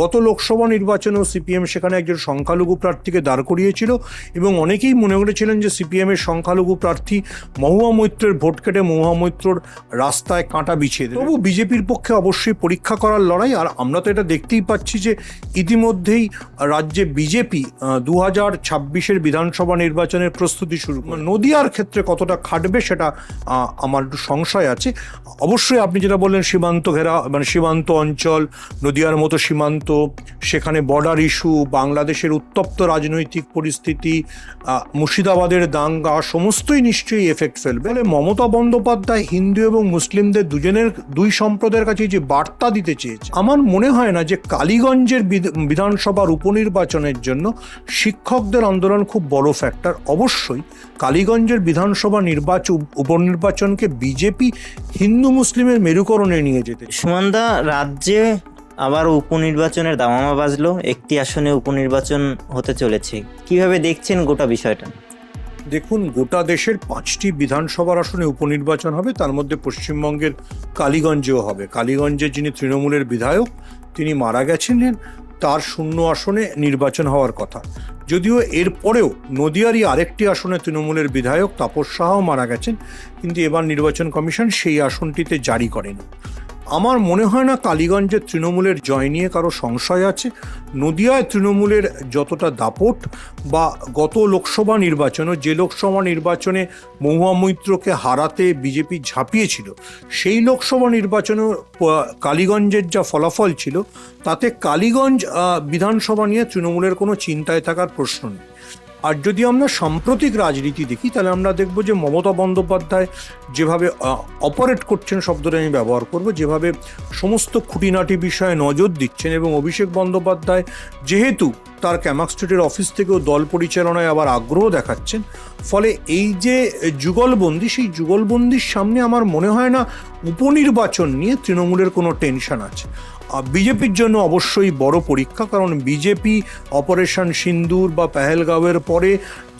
গত লোকসভা নির্বাচনেও সিপিএম সেখানে একজন সংখ্যালঘু প্রার্থীকে দাঁড় করিয়েছিল এবং অনেকেই মনে করেছিলেন যে সিপিএমের সংখ্যালঘু প্রার্থী মহুয়া মৈত্রের ভোট কেটে মহুয়া মৈত্রর রাস্তায় কাঁটা বিছিয়ে তবু বিজেপির পক্ষে অবশ্যই পরীক্ষা করার লড়াই, আর আমরা তো এটা দেখতেই পাচ্ছি যে ইতিমধ্যেই রাজ্যে বিজেপি দু হাজার ছাব্বিশের বিধানসভা নির্বাচনের প্রস্তুতি শুরু নদিয়ার ক্ষেত্রে কতটা খাটবে সেটা আমার একটু সংশয় আছে। অবশ্যই আপনি যেটা বললেন, সীমান্ত ঘেরা মানে সীমান্ত অঞ্চল, নদিয়ার মতো সীমান্ত সেখানে বর্ডার ইস্যু বাংলাদেশের উত্তপ্ত রাজনৈতিক পরিস্থিতি মুর্শিদাবাদের দাঙ্গা, সমস্তই নিশ্চয়ই এফেক্ট ফেলবে ফলে মমতা বন্দ্যোপাধ্যায় হিন্দু এবং মুসলিমদের দুজনের, দুই সম্প্রদায়ের কাছে যে বার্তা দিতে চেয়েছে, আমার মনে হয় না যে কালীগঞ্জের বিধানসভার উপনির্বাচনের জন্য শিক্ষকদের আন্দোলন খুব বড় ফ্যাক্টর অবশ্যই কালীগঞ্জের বিধানসভা নির্বাচন উপনির্বাচনকে বিজেপি হিন্দু মুসলিমের মেরুকরণে নিয়ে যেতে। সুমনদা, রাজ্যে আবার উপনির্বাচনের দামামা বাজলো, একটি আসনে উপনির্বাচন হতে চলেছে। কীভাবে দেখছেন গোটা বিষয়টা? দেখুন, গোটা দেশের পাঁচটি বিধানসভার আসনে উপনির্বাচন হবে, তার মধ্যে পশ্চিমবঙ্গের কালীগঞ্জেও হবে। কালীগঞ্জে যিনি তৃণমূলের বিধায়ক, তিনি মারা গেছিলেন তার শূন্য আসনে নির্বাচন হওয়ার কথা। যদিও এরপরেও নদিয়ারই আরেকটি আসনে তৃণমূলের বিধায়ক তাপস সাহাও মারা গেছেন, কিন্তু এবার নির্বাচন কমিশন সেই আসনটিতে জারি করেনি। আমার মনে হয় না কালীগঞ্জের তৃণমূলের জয় নিয়ে কারও সংশয় আছে। নদিয়ায় তৃণমূলের যতটা দাপট বা গত লোকসভা নির্বাচনও যে লোকসভা নির্বাচনে মহুয়া মৈত্রকে হারাতে বিজেপি ঝাঁপিয়েছিল, সেই লোকসভা নির্বাচনেও প- কালীগঞ্জের যা ফলাফল ছিল, তাতে কালীগঞ্জ বিধানসভা নিয়ে তৃণমূলের কোনো চিন্তায় থাকার প্রশ্ন নেই। আর যদি আমরা সাম্প্রতিক রাজনীতি দেখি, তাহলে আমরা দেখব যে মমতা বন্দ্যোপাধ্যায় যেভাবে অপারেট করছেন শব্দটা আমি ব্যবহার করব, যেভাবে সমস্ত খুঁটিনাটি বিষয়ে নজর দিচ্ছেন এবং অভিষেক বন্দ্যোপাধ্যায় যেহেতু তার ক্যামাক স্ট্রিটের অফিস থেকেও দল পরিচালনায় আবার আগ্রহ দেখাচ্ছেন, ফলে এই যে যুগলবন্দি, সেই যুগলবন্দির সামনে আমার মনে হয় না উপনির্বাচন নিয়ে তৃণমূলের কোনো টেনশন আছে। বিজেপির জন্য অবশ্যই বড় পরীক্ষা কারণ বিজেপি অপারেশন সিন্দুর বা পেহেলগাঁওয়ের পরে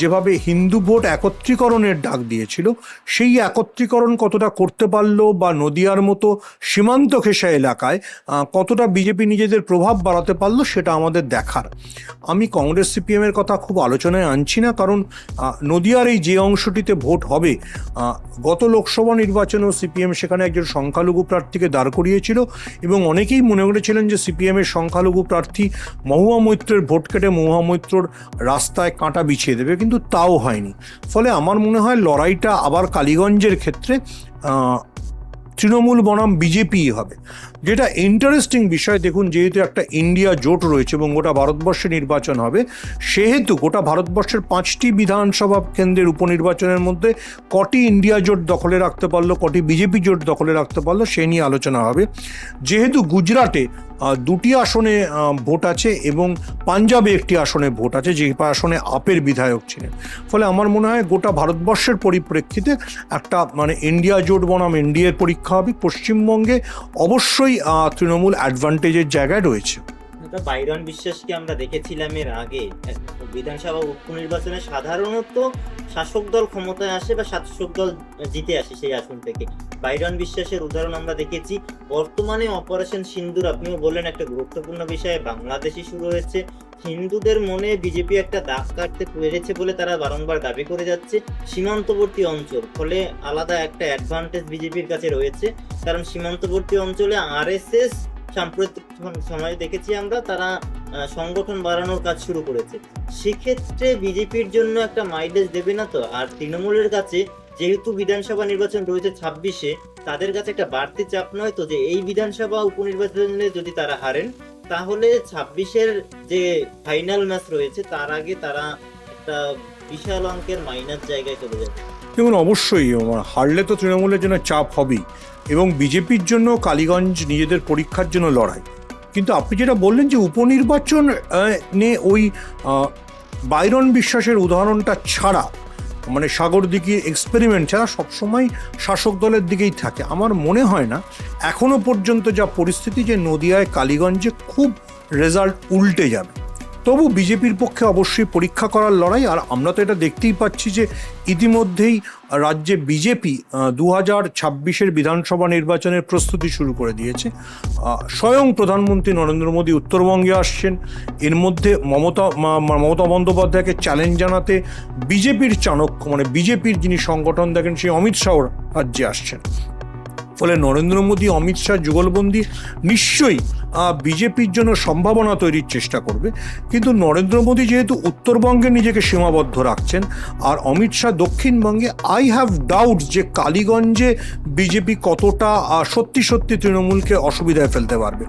যেভাবে হিন্দু ভোট একত্রীকরণের ডাক দিয়েছিল, সেই একত্রীকরণ কতটা করতে পারল বা নদিয়ার মতো সীমান্ত ঘেঁষা এলাকায় কতটা বিজেপি নিজেদের প্রভাব বাড়াতে পারল সেটা আমাদের দেখার। আমি কংগ্রেস সিপিএমের কথা খুব আলোচনায় আনছি না, কারণ নদিয়ার এই যে অংশটিতে ভোট হবে গত লোকসভা নির্বাচনেও সিপিএম সেখানে একজন সংখ্যালঘু প্রার্থীকে দাঁড় করিয়েছিল এবং অনেকেই মনে করেছিলেন যে সিপিএমের সংখ্যালঘু প্রার্থী মহুয়া মৈত্রের ভোট কেটে মহুয়া মৈত্রর রাস্তায় কাঁটা বিছিয়ে দেবে। কিন্তু তাও হয়নি। ফলে আমার মনে হয় লড়াইটা আবার কালীগঞ্জের ক্ষেত্রে তৃণমূল বনাম বিজেপি হবে। যেটা ইন্টারেস্টিং বিষয়, দেখুন, যেহেতু একটা ইন্ডিয়া জোট রয়েছে এবং গোটা ভারতবর্ষে নির্বাচন হবে, সেহেতু গোটা ভারতবর্ষের পাঁচটি বিধানসভা কেন্দ্রের উপনির্বাচনের মধ্যে কটি ইন্ডিয়া জোট দখলে রাখতে পারল, কটি বিজেপি জোট দখলে রাখতে পারল, সে নিয়ে আলোচনা হবে। যেহেতু গুজরাটে দুটি আসনে ভোট আছে এবং পাঞ্জাবে একটি আসনে ভোট আছে, যে আসনে আপের বিধায়ক ছিলেন। ফলে আমার মনে হয় গোটা ভারতবর্ষের পরিপ্রেক্ষিতে একটা মানে ইন্ডিয়া জোট বনাম এনডিএর পরীক্ষা হবে। পশ্চিমবঙ্গে অবশ্যই তৃণমূল অ্যাডভান্টেজের জায়গায় রয়েছে। বাইরন বিশ্বাসকে আমরা দেখেছিলাম এর আগে। বিধানসভা উপনির্বাচনে সাধারণত শাসক দল ক্ষমতায় আসে বা শাসক দল জিতে আসে সেই আসন থেকে। বাইরন বিশ্বাসের উদাহরণ আমরা দেখেছি, বর্তমানে অপারেশন সিন্দুর, আপনিও বললেন একটা গুরুত্বপূর্ণ বিষয়ে, বাংলাদেশে শুরু হয়েছে। হিন্দুদের মনে বিজেপি একটা দাগ কাটতে পেরেছে বলে তারা বারংবার দাবি করে যাচ্ছে সীমান্তবর্তী অঞ্চল, ফলে আলাদা একটা অ্যাডভান্টেজ বিজেপির কাছে রয়েছে। কারণ সীমান্তবর্তী অঞ্চলে আরএসএস সাম্প্রতিক সময়ে দেখেছি আমরা, তারা সংগঠন বাড়ানোর কাজ শুরু করেছে। সেক্ষেত্রে বিজেপির জন্য একটা মাইলেজ দেবে না তো? আর তৃণমূলের কাছে যেহেতু বিধানসভা নির্বাচন রয়েছে ছাব্বিশে, তাদের কাছে একটা বাড়তি চাপ নয় তো যে এই বিধানসভা উপনির্বাচনে যদি তারা হারেন, তাহলে ছাব্বিশের যে ফাইনাল ম্যাচ রয়েছে, তার আগে তারা একটা বিশাল অঙ্কের মাইনাস জায়গায় চলে যাবে। দেখুন, অবশ্যই হারলে তো তৃণমূলের জন্য চাপ হবেই। এবং বিজেপির জন্য কালীগঞ্জ নিজেদের পরীক্ষার জন্য লড়াই। কিন্তু আপনি যেটা বললেন যে উপনির্বাচন নিয়ে ওই বাইরন বিশ্বাসের উদাহরণটা ছাড়া মানে সাগরদিঘির এক্সপেরিমেন্ট ছাড়া সবসময় শাসক দলের দিকেই থাকে। আমার মনে হয় না, এখনও পর্যন্ত যা পরিস্থিতি যে নদিয়ায়, কালীগঞ্জে খুব রেজাল্ট উল্টে যাবে। তবু বিজেপির পক্ষে অবশ্যই পরীক্ষা করার লড়াই। আর আমরা তো এটা দেখতেই পাচ্ছি যে ইতিমধ্যেই রাজ্যে বিজেপি দু হাজার ছাব্বিশের বিধানসভা নির্বাচনের প্রস্তুতি শুরু করে দিয়েছে। স্বয়ং প্রধানমন্ত্রী নরেন্দ্র মোদী উত্তরবঙ্গে আসছেন। এর মধ্যে মমতা মমতা বন্দ্যোপাধ্যায়কে চ্যালেঞ্জ জানাতে বিজেপির চাণক্য মানে বিজেপির যিনি সংগঠন দেখেন সেই অমিত শাহ রাজ্যে আসছেন। ফলে নরেন্দ্র মোদী, অমিত শাহ যুগলবন্দি নিশ্চয়ই বিজেপির জন্য সম্ভাবনা তৈরির চেষ্টা করবে। কিন্তু নরেন্দ্র মোদী যেহেতু উত্তরবঙ্গে নিজেকে সীমাবদ্ধ রাখছেন, আর অমিত শাহ দক্ষিণবঙ্গে আই হ্যাভ ডাউট যে কালীগঞ্জে বিজেপি কতটা সত্যি সত্যি তৃণমূলকে অসুবিধায় ফেলতে পারবে।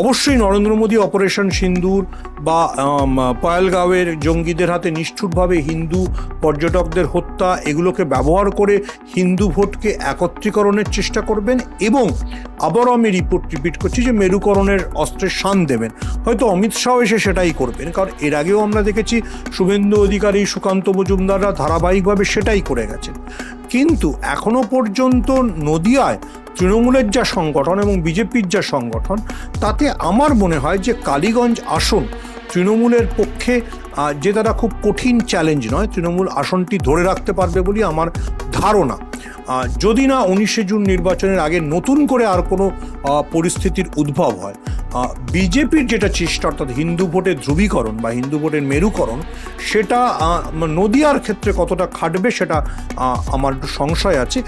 অবশ্যই নরেন্দ্র মোদী অপারেশন সিন্দুর বা পয়ালগাঁওয়ের জঙ্গিদের হাতে নিষ্ঠুরভাবে হিন্দু পর্যটকদের হত্যা, এগুলোকে ব্যবহার করে হিন্দু ভোটকে একত্রীকরণের চেষ্টা করবেন এবং আবারও আমি রিপোর্ট রিপিট করছি যে মেরুকরণের অস্ত্রের শান দেবেন। হয়তো অমিত শাহ এসে সেটাই করবেন, কারণ এর আগেও আমরা দেখেছি শুভেন্দু অধিকারী, সুকান্ত মজুমদাররা ধারাবাহিকভাবে সেটাই করে গেছেন। কিন্তু এখনও পর্যন্ত নদিয়ায় তৃণমূলের যা সংগঠন এবং বিজেপির যা সংগঠন, তাতে আমার মনে হয় যে কালীগঞ্জ আসন তৃণমূলের পক্ষে যে তারা খুব কঠিন চ্যালেঞ্জ নয়, তৃণমূল আসনটি ধরে রাখতে পারবে বলে আমার ধারণা। যদি না উনিশে জুন নির্বাচনের আগে নতুন করে আর কোনো পরিস্থিতির উদ্ভব হয়। বিজেপির যেটা চেষ্টা, অর্থাৎ হিন্দু ভোটের ধ্রুবীকরণ বা হিন্দু ভোটের মেরুকরণ, সেটা নদিয়ার ক্ষেত্রে কতটা খাটবে সেটা আমার একটু সংশয় আছে।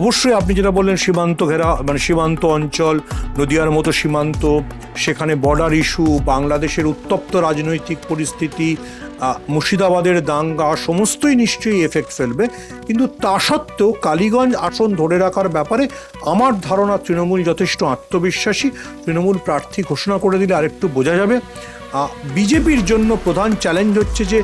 অবশ্যই আপনি যেটা বললেন, সীমান্ত ঘেরা মানে সীমান্ত অঞ্চল, নদিয়ার মতো সীমান্ত, সেখানে বর্ডার ইস্যু বাংলাদেশের উত্তপ্ত রাজনৈতিক পরিস্থিতি মুর্শিদাবাদের দাঙ্গা, সমস্তই নিশ্চয়ই এফেক্ট ফেলবে। কিন্তু তা সত্ত্বেও কালীগঞ্জ আসন ধরে রাখার ব্যাপারে আমার ধারণা তৃণমূল যথেষ্ট আত্মবিশ্বাসী। তৃণমূল প্রার্থী ঘোষণা করে দিলে আরেকটু বোঝা যাবে। বিজেপির জন্য প্রধান চ্যালেঞ্জ হচ্ছে যে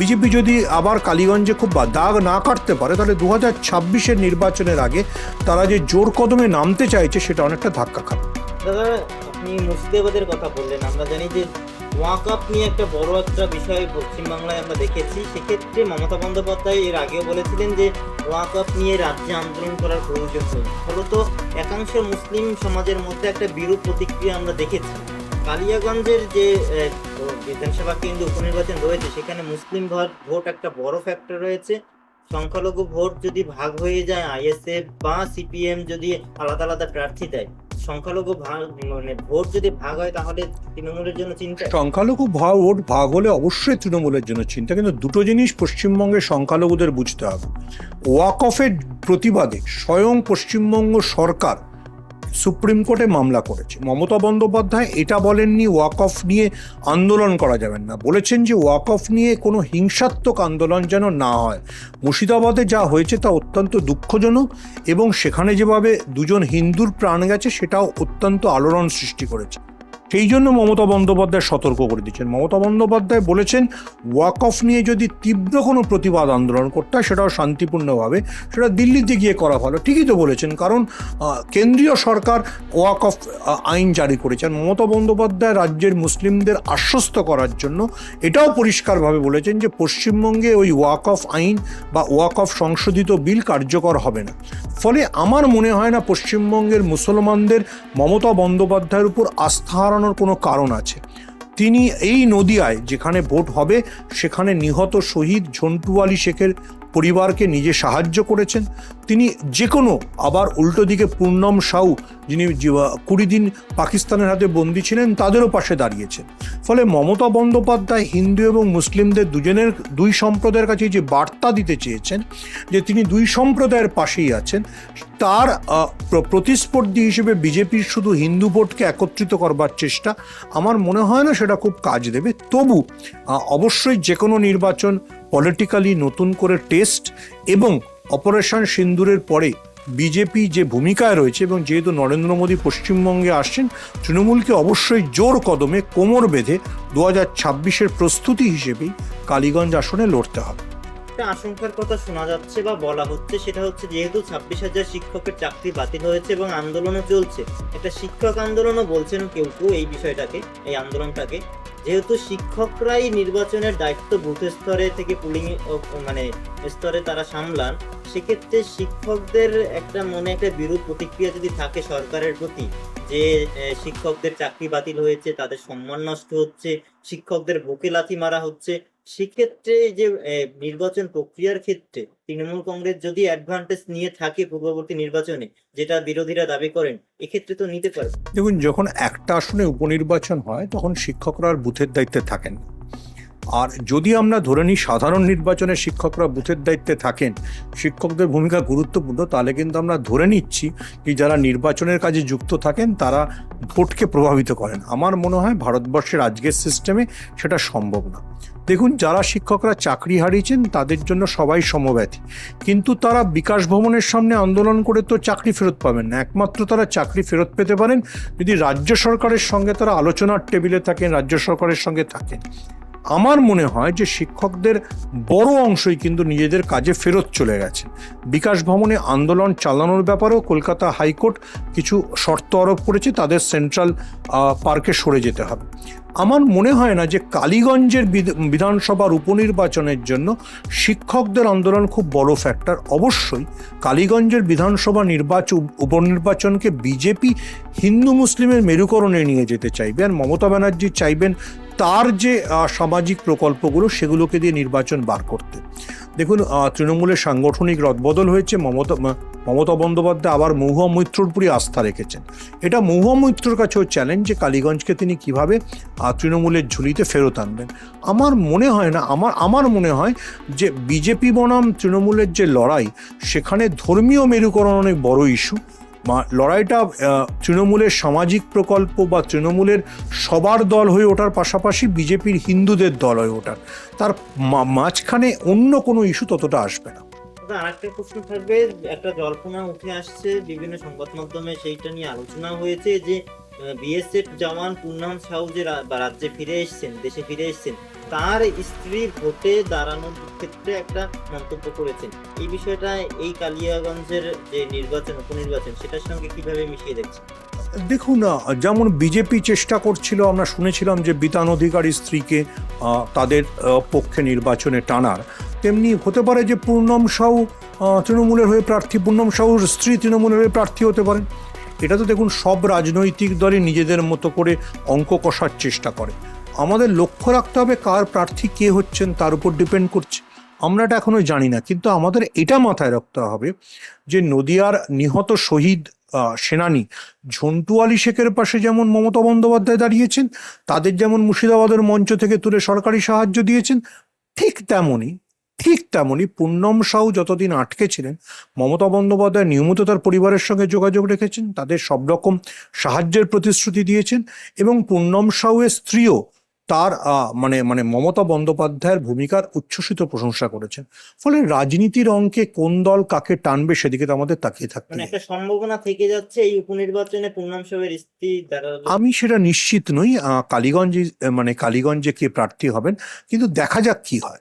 বিজেপি যদি আবার কালীগঞ্জে খুব দাগ না কাটতে পারে, তাহলে দু হাজার ছাব্বিশের নির্বাচনের আগে তারা যে জোর কদমে নামতে চাইছে, সেটা অনেকটা ধাক্কা খাবে দাদা, আপনি মুর্শিদাবাদের কথা বললেন। আমরা জানি যে ওয়াকআপ নিয়ে একটা বড় একটা বিষয় পশ্চিমবাংলায় আমরা দেখেছি। সেক্ষেত্রে মমতা বন্দ্যোপাধ্যায় এর আগেও বলেছিলেন যে ওয়াকআপ নিয়ে রাজ্যে আন্দোলন করার প্রয়োজন ফলত একাংশ মুসলিম সমাজের মধ্যে একটা বিরূপ প্রতিক্রিয়া আমরা দেখেছি। কালিয়াগঞ্জের যে বিধানসভা কেন্দ্র উপনির্বাচন রয়েছে, সেখানে মুসলিম ভোট ভোট একটা বড় ফ্যাক্টর রয়েছে। সংখ্যালঘু ভোট যদি ভাগ হয়ে যায়, আইএসএফ বা সিপিএম যদি আলাদা আলাদা প্রার্থী দেয়, সংখ্যালঘু ভাগ মানে ভোট যদি ভাগ হয়, তাহলে তৃণমূলের জন্য চিন্তা সংখ্যালঘু ভোট ভাগ হলে অবশ্যই তৃণমূলের জন্য চিন্তা, কিন্তু দুটো জিনিস পশ্চিমবঙ্গের সংখ্যালঘুদের বুঝতে হবে। ওয়াক অফের প্রতিবাদে স্বয়ং পশ্চিমবঙ্গ সরকার সুপ্রিম কোর্টে মামলা করেছে। মমতা বন্দ্যোপাধ্যায় এটা বলেননি ওয়াক অফ নিয়ে আন্দোলন করা যাবেন না। বলেছেন যে ওয়াক অফ নিয়ে কোনো হিংসাত্মক আন্দোলন যেন না হয়। মুর্শিদাবাদে যা হয়েছে তা অত্যন্ত দুঃখজনক এবং সেখানে যেভাবে দুজন হিন্দুর প্রাণ গেছে, সেটাও অত্যন্ত আলোড়ন সৃষ্টি করেছে। সেই জন্য মমতা বন্দ্যোপাধ্যায় সতর্ক করে দিচ্ছেন। মমতা বন্দ্যোপাধ্যায় বলেছেন ওয়াক অফ নিয়ে যদি তীব্র কোনো প্রতিবাদ আন্দোলন করতে হয়, সেটাও শান্তিপূর্ণভাবে, সেটা দিল্লিতে গিয়ে করা ভালো। ঠিকই তো বলেছেন, কারণ কেন্দ্রীয় সরকার ওয়াক অফ আইন জারি করেছেন মমতা বন্দ্যোপাধ্যায় রাজ্যের মুসলিমদের আশ্বস্ত করার জন্য এটাও পরিষ্কারভাবে বলেছেন যে, পশ্চিমবঙ্গে ওই ওয়াক অফ আইন বা ওয়াক অফ সংশোধিত বিল কার্যকর হবে না। ফলে আমার মনে হয় না পশ্চিমবঙ্গের মুসলমানদের মমতা বন্দ্যোপাধ্যায়ের উপর আস্থা হারানোর কোনো কারণ আছে। তিনি এই নদিয়ায় যেখানে ভোট হবে, সেখানে নিহত শহীদ ঝন্টু আলী শেখের পরিবারকে নিজে সাহায্য করেছেন। তিনি যে কোনো আবার উল্টো দিকে পূর্ণম সাউ, যিনি কুড়ি দিন পাকিস্তানের হাতে বন্দী ছিলেন, তাদেরও পাশে দাঁড়িয়েছেন। ফলে মমতা বন্দ্যোপাধ্যায় হিন্দু এবং মুসলিমদের দুজনের দুই সম্প্রদায়ের কাছে যে বার্তা দিতে চেয়েছেন, যে তিনি দুই সম্প্রদায়ের পাশেই আছেন, তার প্রতিস্পর্ধী হিসেবে বিজেপির শুধু হিন্দু ভোটকে একত্রিত করবার চেষ্টা আমার মনে হয় না সেটা খুব কাজ দেবে। তবু অবশ্যই যে কোনো নির্বাচন পলিটিক্যালি নতুন করে টেস্ট এবং অপারেশন সিন্দুরের পরে বিজেপি যে ভূমিকায় রয়েছে এবং যেহেতু নরেন্দ্র মোদী পশ্চিমবঙ্গে আসছেন, তৃণমূলকে অবশ্যই জোর কদমে কোমর বেঁধে দু হাজার ছাব্বিশের প্রস্তুতি হিসেবেই কালীগঞ্জ আসনে লড়তে হবে। একটা আশঙ্কার কথা শোনা যাচ্ছে বা বলা হচ্ছে, সেটা হচ্ছে যেহেতু ছাব্বিশ হাজার শিক্ষকের চাকরি বাতিল হয়েছে এবং আন্দোলনও চলছে, একটা শিক্ষক আন্দোলনও বলছেন কেউ কেউ এই বিষয়টাকে, এই আন্দোলনটাকে। যেহেতু শিক্ষকরাই নির্বাচনের দায়িত্ব বুথ স্তরে থেকে পুলিং মানে স্তরে তারা সামলান, সেক্ষেত্রে শিক্ষকদের একটা মনে একটা বিরূপ প্রতিক্রিয়া যদি থাকে সরকারের প্রতি, যে শিক্ষকদের চাকরি বাতিল হয়েছে, তাদের সম্মান নষ্ট হচ্ছে, শিক্ষকদের বুকে লাথি মারা হচ্ছে সেক্ষেত্রে যে নির্বাচন প্রক্রিয়ার ক্ষেত্রে তৃণমূল কংগ্রেস যদি অ্যাডভান্টেজ নিয়ে থাকে পূর্ববর্তী নির্বাচনে, যেটা বিরোধীরা দাবি করেন, এক্ষেত্রে তো নিতে পারে দেখুন, যখন একটা আসনে উপনির্বাচন হয়, তখন শিক্ষকরা আর বুথের দায়িত্বে থাকেন। আর যদি আমরা ধরে নিই সাধারণ নির্বাচনে শিক্ষকরা বুথের দায়িত্বে থাকেন, শিক্ষকদের ভূমিকা গুরুত্বপূর্ণ, তাহলে কিন্তু আমরা ধরে নিচ্ছি যে যারা নির্বাচনের কাজে যুক্ত থাকেন, তারা ভোটকে প্রভাবিত করেন। আমার মনে হয় ভারতবর্ষের আজকের সিস্টেমে সেটা সম্ভব না। দেখুন, যারা শিক্ষকরা চাকরি হারিয়েছেন, তাদের জন্য সবাই সমব্যথী। কিন্তু তারা বিকাশ ভবনের সামনে আন্দোলন করে তো চাকরি ফেরত পাবেন না। একমাত্র তারা চাকরি ফেরত পেতে পারেন যদি রাজ্য সরকারের সঙ্গে তারা আলোচনার টেবিলে থাকেন, রাজ্য সরকারের সঙ্গে থাকেন। আমার মনে হয় যে শিক্ষকদের বড় অংশই কিন্তু নিজেদের কাজে ফেরত চলে গেছে। বিকাশ ভবনে আন্দোলন চালানোর ব্যাপারেও কলকাতা হাইকোর্ট কিছু শর্ত আরোপ করেছে, তাদের সেন্ট্রাল পার্কে সরে যেতে হবে। আমার মনে হয় না যে কালীগঞ্জের বিধানসভার উপনির্বাচনের জন্য শিক্ষকদের আন্দোলন খুব বড় ফ্যাক্টর অবশ্যই কালীগঞ্জের বিধানসভা নির্বাচন উপনির্বাচনকে বিজেপি হিন্দু মুসলিমের মেরুকরণে নিয়ে যেতে চাইবে আর মমতা ব্যানার্জি চাইবেন তার যে সামাজিক প্রকল্পগুলো সেগুলোকে দিয়ে নির্বাচন বার করতে। দেখুন তৃণমূলের সাংগঠনিক রদবদল হয়েছে, মমতা মমতা বন্দ্যোপাধ্যায় আবার মহুয়া মৈত্রর উপরই আস্থা রেখেছেন। এটা মহুয়া মৈত্রর কাছেও চ্যালেঞ্জ যে কালীগঞ্জকে তিনি কীভাবে তৃণমূলের ঝুলিতে ফেরত আনবেন। আমার মনে হয় না, আমার আমার মনে হয় যে বিজেপি বনাম তৃণমূলের যে লড়াই, সেখানে ধর্মীয় মেরুকরণ অনেক বড় ইস্যু লড়াইটা তৃণমূলের সামাজিক প্রকল্প বা তৃণমূলের সবার দল হয়ে ওঠার পাশাপাশি বিজেপির হিন্দুদের দল হয়ে ওঠার। তার মাঝখানে অন্য কোনো ইস্যু ততটা আসবে না। আরেকটা প্রশ্ন থাকবে, একটা জল্পনা উঠে আসছে, বিভিন্ন সংবাদ মাধ্যমে সেইটা নিয়ে আলোচনা হয়েছে যে বিএসএফ জওয়ান পূর্ণাম সাহু যে রাজ্যে ফিরে এসেছেন, দেশে ফিরে এসেছেন তার স্ত্রীর ভোটে দাঁড়ানোর ক্ষেত্রে একটা মন্তব্য করেছেন। এই বিষয়টা এই কালিয়াগঞ্জের যে নির্বাচন, উপনির্বাচন, সেটার সঙ্গে কীভাবে মিশিয়ে দেখছেন? দেখুন যেমন বিজেপি চেষ্টা করছিল, আমরা শুনেছিলাম যে বিতান অধিকারী স্ত্রীকে তাদের পক্ষে নির্বাচনে টানার। তেমনি হতে পারে যে পূর্ণম সাউ তৃণমূলের হয়ে প্রার্থী, পূর্ণম সাউর স্ত্রী তৃণমূলের হয়ে প্রার্থী হতে পারেন এটা তো দেখুন, সব রাজনৈতিক দলই নিজেদের মতো করে অঙ্ক কষার চেষ্টা করে। আমাদের লক্ষ্য রাখতে হবে কার প্রার্থী কে হচ্ছেন, তার উপর ডিপেন্ড করছে। আমরা এটা এখনও জানি না, কিন্তু আমাদের এটা মাথায় রাখতে হবে যে নদিয়ার নিহত শহীদ সেনানী ঝন্টু আলী শেখের পাশে যেমন মমতা বন্দ্যোপাধ্যায় দাঁড়িয়েছেন, তাদের যেমন মুর্শিদাবাদের মঞ্চ থেকে তুলে সরকারি সাহায্য দিয়েছেন, ঠিক তেমনই ঠিক তেমনই পূর্ণম সাউ যতদিন আটকে ছিলেন, মমতা বন্দ্যোপাধ্যায় নিয়মিত তার পরিবারের সঙ্গে যোগাযোগ রেখেছেন, তাদের সব রকম সাহায্যের প্রতিশ্রুতি দিয়েছেন এবং পুণ্যম সাউয়ের স্ত্রীও তার আহ, মানে মানে মমতা বন্দ্যোপাধ্যায়ের ভূমিকার উচ্ছ্বসিত প্রশংসা করেছেন। ফলে রাজনীতির অঙ্কে কোন দল কাকে টানবে সেদিকে তো আমাদের তাকিয়ে থাকতে মানে একটা সম্ভাবনা থেকে যাচ্ছে এই উপনির্বাচনে পূর্ণাম স্থিতি স্ত্রী আমি সেটা নিশ্চিত নই আহ, কালীগঞ্জে মানে কালীগঞ্জে কে প্রার্থী হবেন কিন্তু দেখা যাক কি হয়।